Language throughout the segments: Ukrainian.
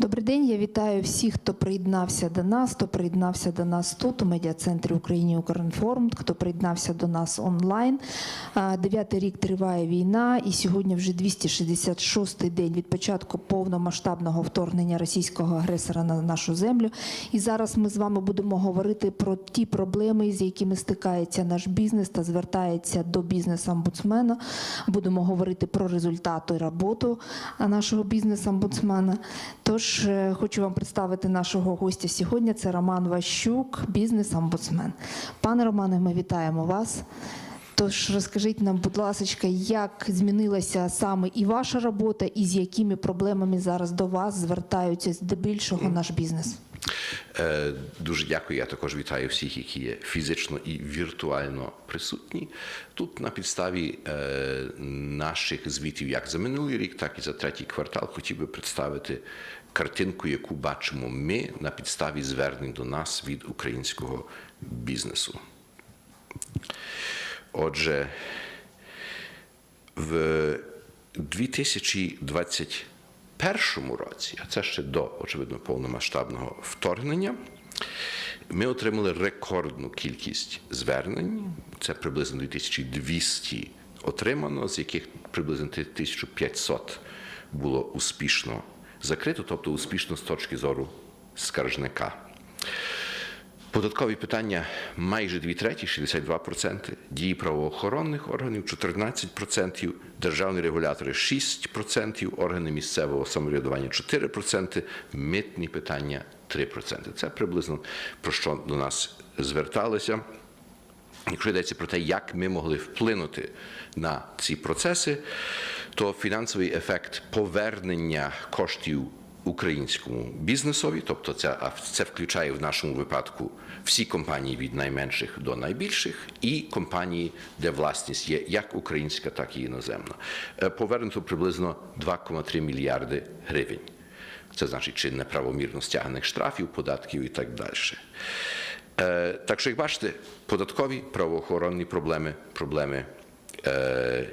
Добрий день. Я вітаю всіх, хто приєднався до нас, хто приєднався до нас тут у медіа-центрі Україні Укрінформ, хто приєднався до нас онлайн. Дев'ятий рік триває війна, і сьогодні вже 266-й день від початку повномасштабного вторгнення російського агресора на нашу землю. І зараз ми з вами будемо говорити про ті проблеми, з якими стикається наш бізнес та звертається до бізнес-омбудсмена. Будемо говорити про результати роботи нашого бізнес-омбудсмена. Тож е, хочу вам представити нашого гостя сьогодні. Це Роман Ващук, бізнес-омбудсмен. Пане Романе, ми вітаємо вас. Тож розкажіть нам, будь ласка, як змінилася саме і ваша робота, і з якими проблемами зараз до вас звертаються здебільшого наш бізнес? Е, Дуже дякую. Я також вітаю всіх, які є фізично і віртуально присутні. Тут на підставі е, наших звітів, як за минулий рік, так і за третій квартал, хотів би представити картинку, яку бачимо ми на підставі звернень до нас від українського бізнесу. Отже, в 2021 році, а це ще до очевидно повномасштабного вторгнення, ми отримали рекордну кількість звернень. Це приблизно 2200 отримано, з яких приблизно 1500 було успішно закрито, тобто успішно з точки зору скаржника. Податкові питання майже дві треті, 62%, дії правоохоронних органів 14%, державні регулятори 6%, органи місцевого самоврядування 4%, митні питання 3%. Це приблизно про що до нас зверталися. Якщо йдеться про те, як ми могли вплинути на ці процеси, то фінансовий ефект повернення коштів українському бізнесові, тобто це, це включає в нашому випадку всі компанії від найменших до найбільших, і компанії, де власність є як українська, так і іноземна. Е, Повернуто приблизно 2,3 мільярди гривень. Це значить чи неправомірно стягнених штрафів, податків і так далі. Е, Так що, як бачите, податкові правоохоронні проблеми, проблеми е,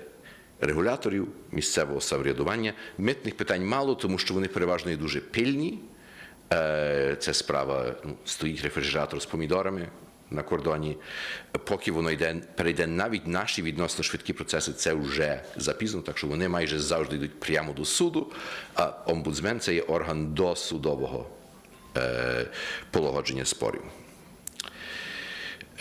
регуляторів місцевого самоврядування, митних питань мало, тому що вони переважно є дуже пильні. Це справа ну, стоїть рефрижератор з помідорами на кордоні. Поки воно йде, перейде навіть наші відносно швидкі процеси, це вже запізно, так що вони майже завжди йдуть прямо до суду. А омбудсмен це є орган досудового е, полагодження спорів.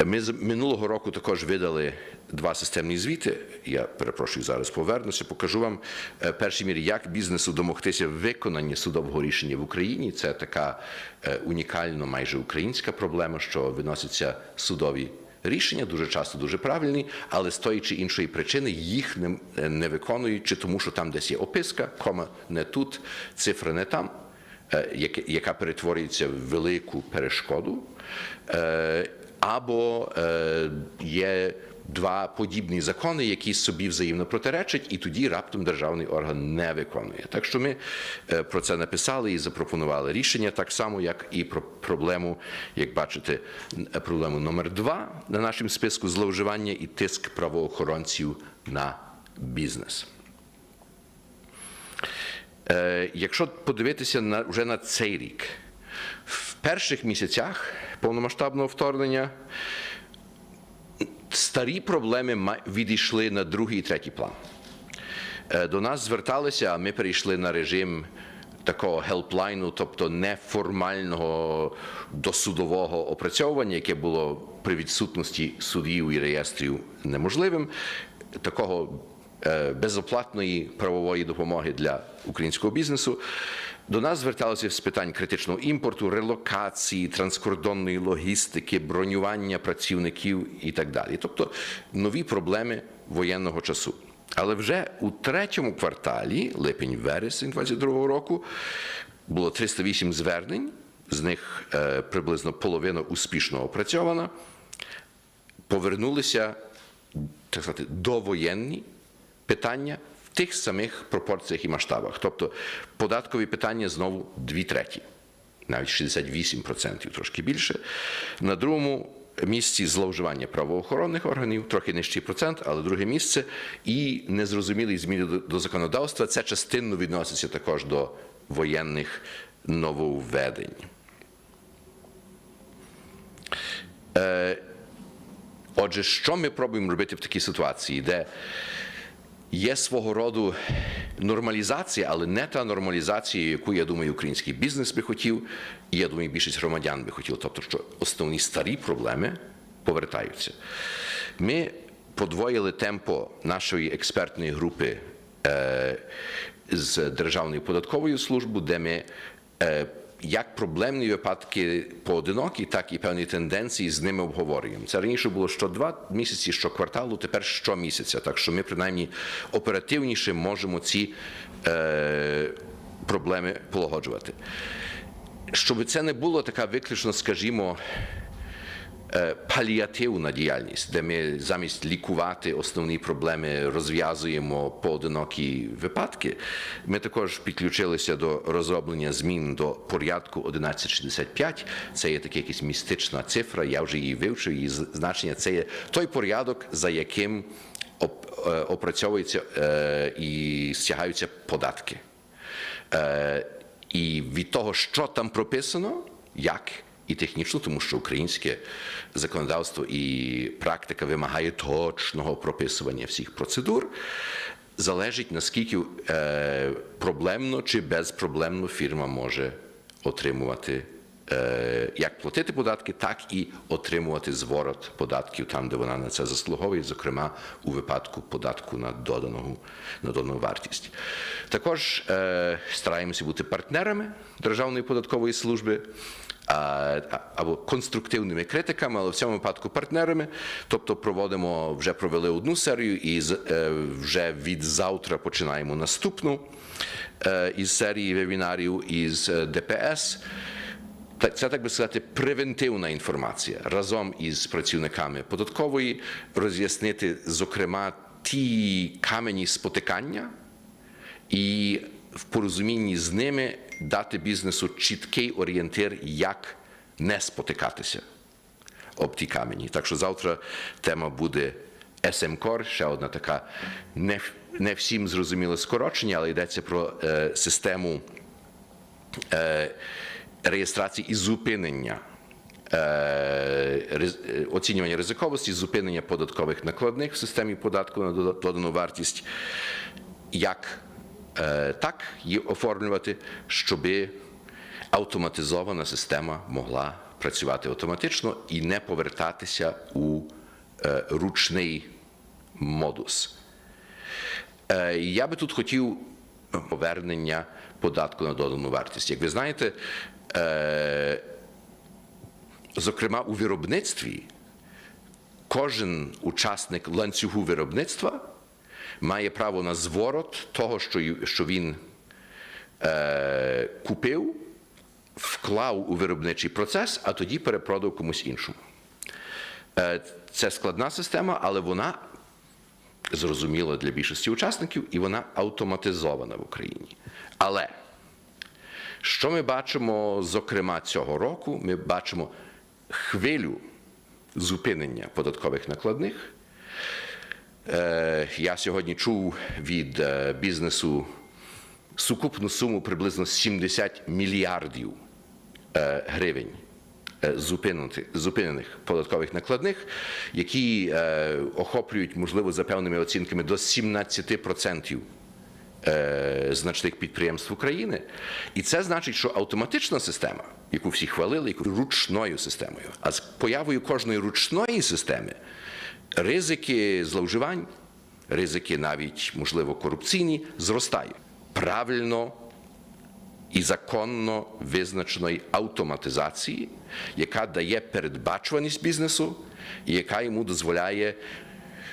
Ми з минулого року також видали два системні звіти. Я перепрошую зараз повернуся. Покажу вам е, першій мірі, як бізнесу домогтися виконання судового рішення в Україні. Це така е, унікальна, майже українська проблема, що виносяться судові. Рішення дуже часто дуже правильні, але з тої чи іншої причини їх не, не виконують, чи тому, що там десь є описка, кома не тут, цифра не там, е, яка перетворюється в велику перешкоду. Е, або е, є два подібні закони, які собі взаємно протиречать, і тоді раптом державний орган не виконує. Так що ми е, про це написали і запропонували рішення, так само, як і про проблему, як бачите, проблему номер два на нашому списку зловживання і тиск правоохоронців на бізнес. Е, Якщо подивитися на вже на цей рік, в перших місяцях повномасштабного вторгнення старі проблеми відійшли на другий і третій план. Е, До нас зверталися, а ми перейшли на режим такого хелплайну, тобто неформального досудового опрацьовування, яке було при відсутності судів і реєстрів неможливим. Такого е, безоплатної правової допомоги для українського бізнесу. До нас зверталися з питань критичного імпорту, релокації, транскордонної логістики, бронювання працівників і так далі. Тобто нові проблеми воєнного часу. Але вже у третьому кварталі, липень-вересень 2022 року, було 308 звернень, з них е, приблизно половина успішно опрацьована. Повернулися так сказати, довоєнні питання тих самих пропорціях і масштабах. Тобто податкові питання знову дві треті, навіть 68%, трошки більше. На другому місці зловживання правоохоронних органів, трохи нижчий процент, але друге місце, і незрозумілі зміни до, законодавства. Це частинно відноситься також до воєнних нововведень. Е, Отже, що ми пробуємо робити в такій ситуації, де є свого роду нормалізація, але не та нормалізація, яку, я думаю, український бізнес би хотів, і я думаю, більшість громадян би хотіли. Тобто, що основні старі проблеми повертаються. Ми подвоїли темпо нашої експертної групи е, з Державною податковою службою, де ми е, як проблемні випадки поодинокі, так і певні тенденції з ними обговорюємо. Це раніше було що два місяці, що кварталу, тепер щомісяця. Так що ми принаймні оперативніше можемо ці е, проблеми полагоджувати. Щоб це не було така виключно, скажімо, паліативна діяльність, де ми замість лікувати основні проблеми розв'язуємо поодинокі випадки. Ми також підключилися до розроблення змін до порядку 1165. Це є така якась містична цифра. Я вже її вивчив. Її значення це є той порядок, за яким е, опрацьовуються е, і стягаються податки. Е, І від того, що там прописано, як і технічно, тому що українське законодавство і практика вимагає точного прописування всіх процедур, залежить наскільки е, проблемно чи безпроблемно фірма може отримувати. е, Як платити податки, так і отримувати зворот податків там, де вона на це заслуговує, зокрема у випадку податку на додану, на додану вартість. Також е, стараємося бути партнерами Державної податкової служби або конструктивними критиками, але в цьому випадку партнерами. Тобто проводимо, вже провели одну серію і е, вже від завтра починаємо наступну е, із серії вебінарів із е, ДПС. Це, так би сказати, превентивна інформація разом із працівниками податкової роз'яснити, зокрема, ті камені спотикання і в порозумінні з ними дати бізнесу чіткий орієнтир, як не спотикатися об ті камені. Так що завтра тема буде SM-Core, ще одна така не, не всім зрозуміле скорочення, але йдеться про е, систему е, реєстрації і зупинення. е, е, Оцінювання ризиковості, зупинення податкових накладних в системі податку на додану вартість, як так її оформлювати, щоб автоматизована система могла працювати автоматично і не повертатися у е, ручний модус. Е, Я би тут хотів повернення податку на додану вартість. Як ви знаєте, е, зокрема у виробництві, кожен учасник ланцюгу виробництва має право на зворот того, що він е, купив, вклав у виробничий процес, а тоді перепродав комусь іншому. Е, Це складна система, але вона зрозуміла для більшості учасників, і вона автоматизована в Україні. Але що ми бачимо, зокрема, цього року? Ми бачимо хвилю зупинення податкових накладних. Е, Я сьогодні чув від е, бізнесу сукупну суму приблизно 70 мільярдів е, гривень зупинених, податкових накладних, які охоплюють, можливо, за певними оцінками до 17% е, значних підприємств України. І це значить, що автоматична система, яку всі хвалили, яку ручною системою, а з появою кожної ручної системи ризики зловживань, ризики навіть, можливо, корупційні, зростають. Правильно і законно визначеної автоматизації, яка дає передбачуваність бізнесу, і яка йому дозволяє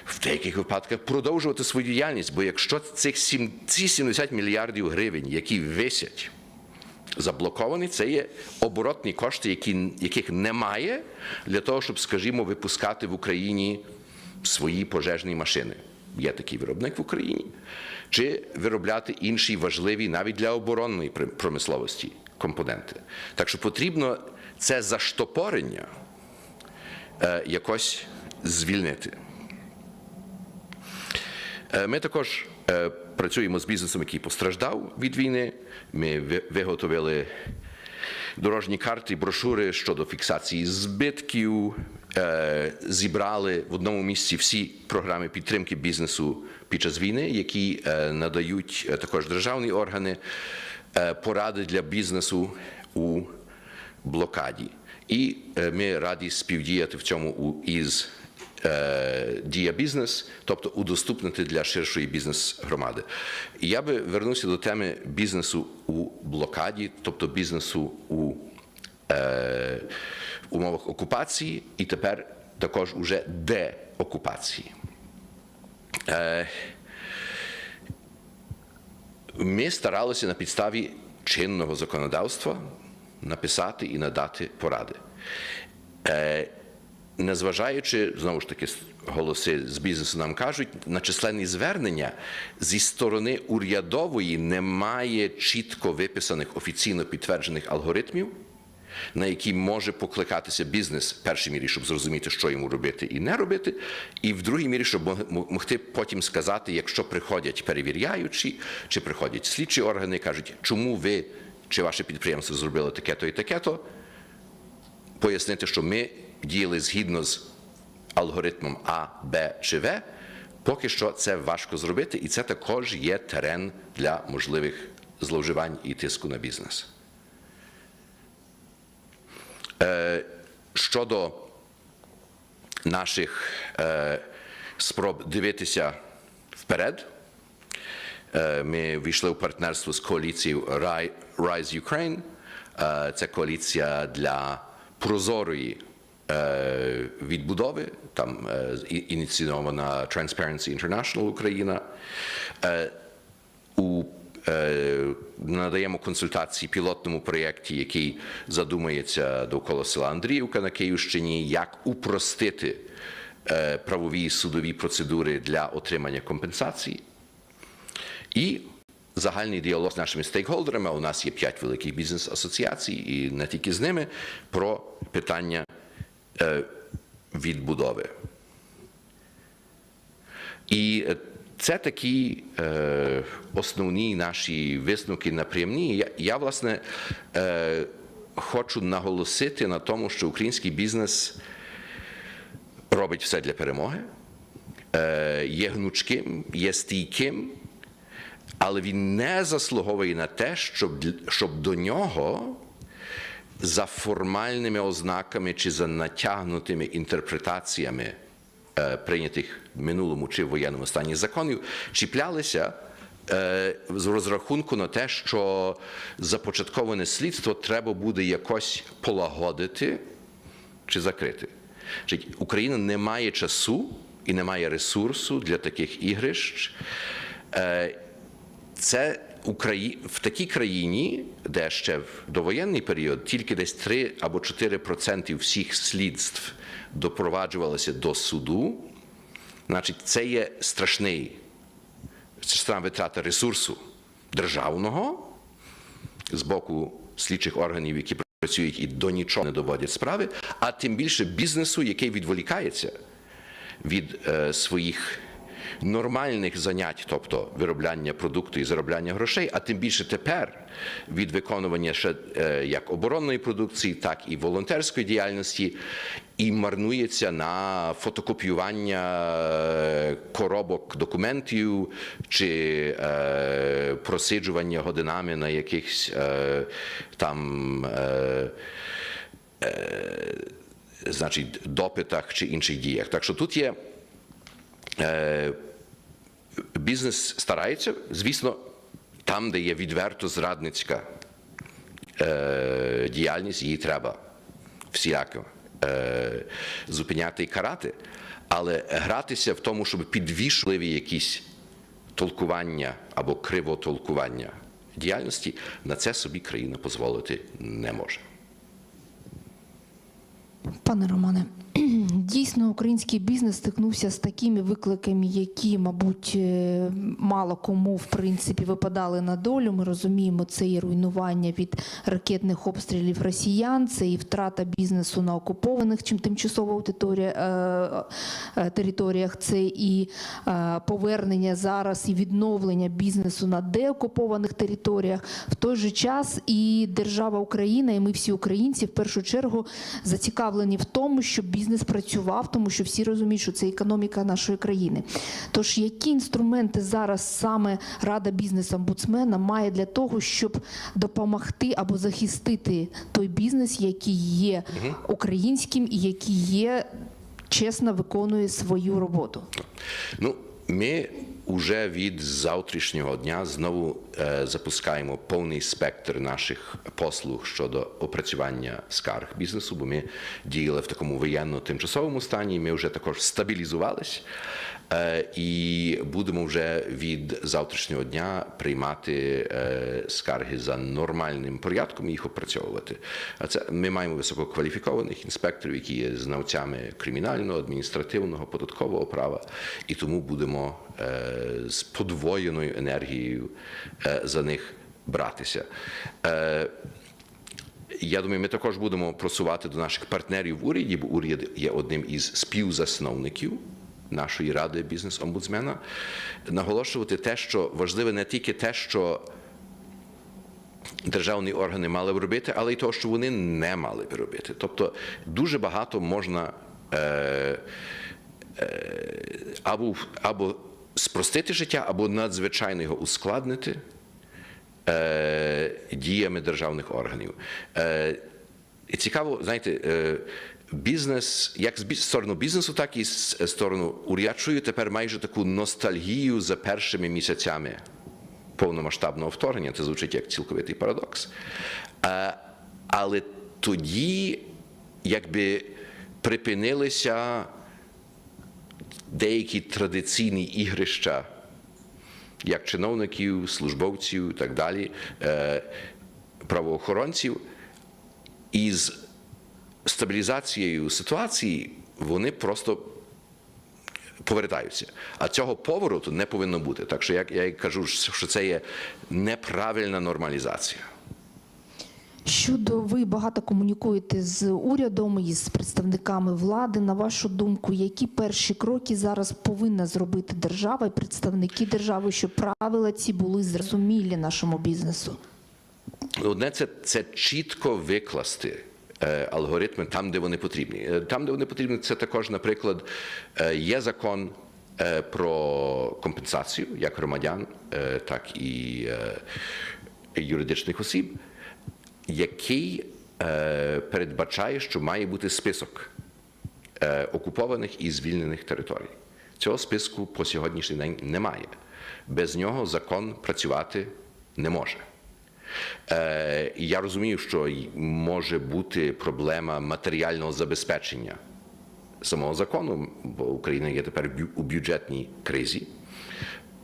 в деяких випадках продовжувати свою діяльність. Бо якщо цих сім- ці 70 мільярдів гривень, які висять, заблоковані, це є оборотні кошти, які, яких немає для того, щоб, скажімо, випускати в Україні свої пожежні машини. Є такий виробник в Україні, чи виробляти інші важливі навіть для оборонної промисловості компоненти. Так що потрібно це заштопорення е, якось звільнити. Е, Ми також е, працюємо з бізнесом, який постраждав від війни. Ми виготовили дорожні карти, брошури щодо фіксації збитків. Е, Зібрали в одному місці всі програми підтримки бізнесу під час війни, які е, надають е, також державні органи поради для бізнесу у блокаді. І ми раді співдіяти в цьому із Дія бізнес, тобто удоступнити для ширшої бізнес-громади. І я би вернувся до теми бізнесу у блокаді, тобто бізнесу у е, умовах окупації, і тепер також уже деокупації. Е, ми старалися на підставі чинного законодавства написати і надати поради. Е, незважаючи, знову ж таки, голоси з бізнесу нам кажуть, на численні звернення зі сторони урядової немає чітко виписаних офіційно підтверджених алгоритмів, на які може покликатися бізнес в першій мірі, щоб зрозуміти, що йому робити і не робити, і в другій мірі, щоб могти потім сказати, якщо приходять перевіряючі, чи приходять слідчі органи, кажуть, чому ви чи ваше підприємство зробило таке-то і таке-то, пояснити, що ми діяли згідно з алгоритмом А, Б чи В, поки що це важко зробити, і це також є терен для можливих зловживань і тиску на бізнес. Е, Щодо наших е, спроб дивитися вперед, Е, Ми війшли у партнерство з коаліцією Ri- Rise Ukraine. Це коаліція для прозорої відбудови, там ініційована Transparency International Україна. У надаємо консультації пілотному проєкті, який задумається довкола села Андріївка на Київщині, як упростити е, правові судові процедури для отримання компенсації. І загальний діалог з нашими стейкхолдерами. У нас є п'ять великих бізнес-асоціацій, і не тільки з ними, про питання е, відбудови. І е, це такі е, основні наші висновки напрямні. Я, я власне, е, хочу наголосити на тому, що український бізнес робить все для перемоги, е, є гнучким, є стійким, але він не заслуговує на те, щоб, щоб до нього за формальними ознаками чи за натягнутими інтерпретаціями прийнятих в минулому чи в воєнному стані законів чіплялися е, з розрахунку на те, що започатковане слідство треба буде якось полагодити чи закрити. Україна не має часу і не має ресурсу для таких ігрищ. Е, Це в такій країні, де ще в довоєнний період тільки десь 3 або 4% всіх слідств допроваджувалися до суду, значить, це є страшний страшна витрата ресурсу державного з боку слідчих органів, які працюють і до нічого не доводять справи, а тим більше бізнесу, який відволікається від е, своїх нормальних занять, тобто виробляння продукту і заробляння грошей, а тим більше тепер від виконування ще е, як оборонної продукції, так і волонтерської діяльності, і марнується на фотокопіювання е, коробок документів чи е, просиджування годинами на якихось е, там. Е, значить, допитах чи інших діях. Так що тут є е, бізнес старається, звісно, там, де є відверто зрадницька е, діяльність, її треба всіяко е, зупиняти і карати, але гратися в тому, щоб підвішливі якісь толкування або кривотолкування діяльності, на це собі країна дозволити не може. Пане Романе, Дійсно, український бізнес стикнувся з такими викликами, які, мабуть, е, мало кому в принципі випадали на долю. Ми розуміємо, це і руйнування від ракетних обстрілів росіян, це і втрата бізнесу на окупованих чим тимчасово е, е, територіях, це і повернення зараз і відновлення бізнесу на деокупованих територіях. В той же час і держава Україна, і ми всі українці в першу чергу зацікавлені в тому, щоб бізнес працював, тому що всі розуміють, що це економіка нашої країни. Тож які інструменти зараз саме Рада бізнес-омбудсмена має для того, щоб допомогти або захистити той бізнес, який є українським і який є чесно виконує свою роботу? Ну, ми вже від завтрашнього дня знову е, запускаємо повний спектр наших послуг щодо опрацювання скарг бізнесу, бо ми діяли в такому воєнно-тимчасовому стані. Ми вже також стабілізувались. Е, І будемо вже від завтрашнього дня приймати е, скарги за нормальним порядком і їх опрацьовувати. А це ми маємо висококваліфікованих інспекторів, які є знавцями кримінального, адміністративного, податкового права, і тому будемо е, з подвоєною енергією за них братися. Я думаю, ми також будемо просувати до наших партнерів в уряді, бо уряд є одним із співзасновників нашої ради бізнес-омбудсмена, наголошувати те, що важливе не тільки те, що державні органи мали б робити, але й того, що вони не мали б робити. Тобто дуже багато можна е, е, або, або спростити життя, або надзвичайно його ускладнити е, діями державних органів. Е, і цікаво, знаєте, е, бізнес, як з сторони бізнесу, так і з сторони уряду, тепер майже таку ностальгію за першими місяцями повномасштабного вторгнення. Це звучить як цілковитий парадокс. Е, Але тоді, якби припинилися деякі традиційні ігрища як чиновників, службовців і так далі, е, правоохоронців, із стабілізацією ситуації вони просто повертаються. А цього повороту не повинно бути. Так що як я кажу, що це є неправильна нормалізація. Щодо ви багато комунікуєте з урядом і з представниками влади. На вашу думку, які перші кроки зараз повинна зробити держава і представники держави, щоб правила ці були зрозумілі нашому бізнесу? Одне це, це чітко викласти алгоритми там, де вони потрібні. Е, Там, де вони потрібні, це також, наприклад, е, є закон е, про компенсацію як громадян, е, так і е, юридичних осіб, який е, передбачає, що має бути список е, окупованих і звільнених територій. Цього списку по сьогоднішній день немає. Без нього закон працювати не може. Е, я розумію, що може бути проблема матеріального забезпечення самого закону, бо Україна є тепер у бюджетній кризі,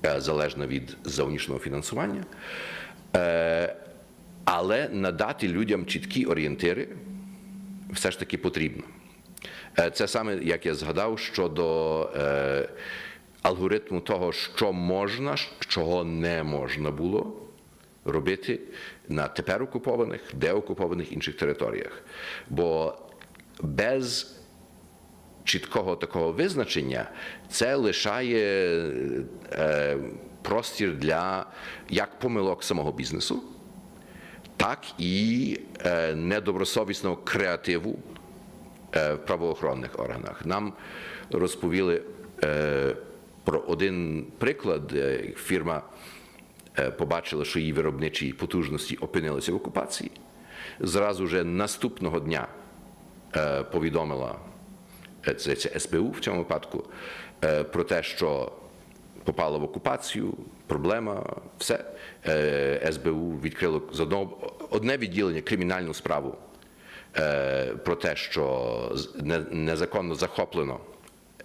е, залежно від зовнішнього фінансування. Е, але надати людям чіткі орієнтири все ж таки потрібно. Це саме, як я згадав, щодо алгоритму того, що можна, чого не можна було робити на тепер окупованих, деокупованих інших територіях. Бо без чіткого такого визначення це лишає е, простір для як помилок самого бізнесу, так і е, недобросовісного креативу е, в правоохоронних органах. Нам розповіли е, про один приклад, де фірма е, побачила, що її виробничі потужності опинилися в окупації. Зразу вже наступного дня е, повідомила е, це, це СБУ в цьому випадку е, про те, що попала в окупацію, проблема, все. Е, СБУ відкрило з одного одне відділення кримінальну справу е, про те, що незаконно захоплено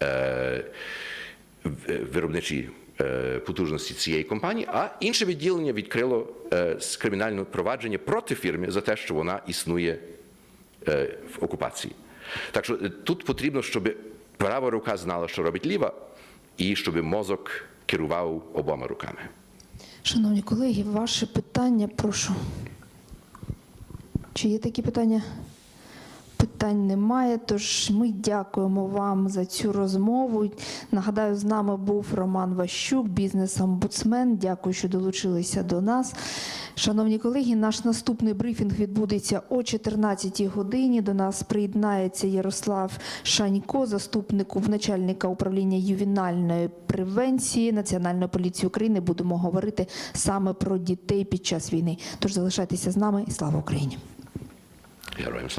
е, виробничі е, потужності цієї компанії, а інше відділення відкрило е, кримінальне провадження проти фірми за те, що вона існує е, в окупації. Так що е, тут потрібно, щоб права рука знала, що робить ліва, і щоб мозок керував обома руками. Шановні колеги, ваше питання, прошу. Чи є такі питання? Питань немає, тож ми дякуємо вам за цю розмову. Нагадаю, з нами був Роман Ващук, бізнес-омбудсмен. Дякую, що долучилися до нас. Шановні колеги, наш наступний брифінг відбудеться о 14-й годині. До нас приєднається Ярослав Шанько, заступник начальника управління ювенальної превенції Національної поліції України. Будемо говорити саме про дітей під час війни. Тож залишайтеся з нами і слава Україні! Героям слава!